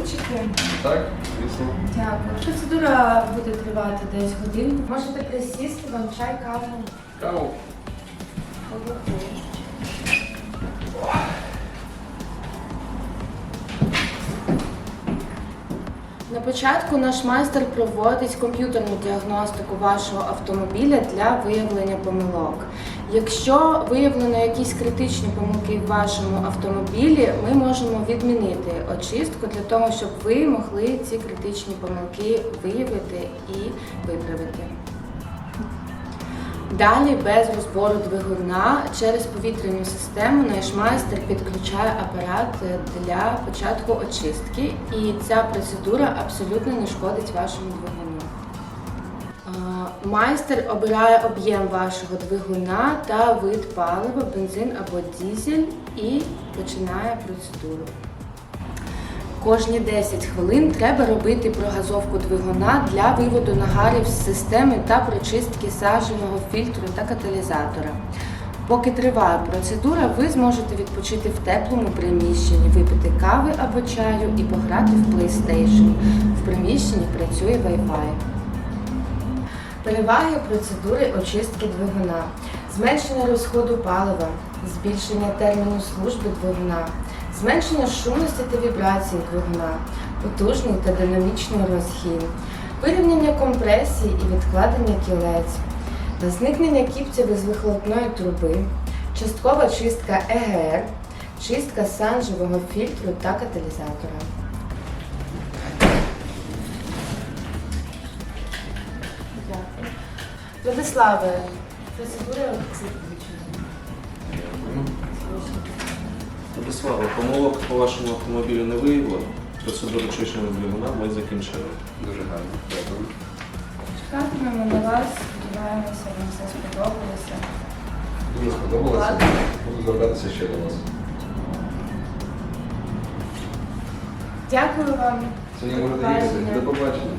Ключики. Так, звісно. Дякую. Процедура буде тривати десь годинку. Можете присісти, вам чай, каву. Каву. На початку наш майстер проводить комп'ютерну діагностику вашого автомобіля для виявлення помилок. Якщо виявлено якісь критичні помилки в вашому автомобілі, ми можемо відмінити очистку для того, щоб ви могли ці критичні помилки виявити і виправити. Далі без розбору двигуна через повітряну систему наш майстер підключає апарат для початку очистки, і ця процедура абсолютно не шкодить вашому двигуну. Майстер обирає об'єм вашого двигуна та вид палива, бензин або дізель і починає процедуру. Кожні 10 хвилин треба робити прогазовку двигуна для виводу нагарів з системи та прочистки сажевого фільтру та каталізатора. Поки триває процедура, ви зможете відпочити в теплому приміщенні, випити кави або чаю і пограти в PlayStation. В приміщенні працює Wi-Fi. Переваги процедури очистки двигуна, зменшення розходу палива, збільшення терміну служби двигуна, зменшення шумності та вібрацій двигуна, потужний та динамічний розхід, вирівняння компресії і відкладення кілець, зникнення кіпців із вихлопної труби, часткова чистка ЕГР, чистка санжевого фільтру та каталізатора. Владиславе, процедура. Владислава, помилок по вашому автомобілю не виявлено. Процедуру чищення двигуна ми закінчили. Дуже гарно. Дякую. Чекатимемо на вас, сподіваємося, вам все сподобалося. Дуже сподобалося. Буду звертатися ще до вас. Дякую вам. Сьогодні можете Побачення. їхати. До побачення.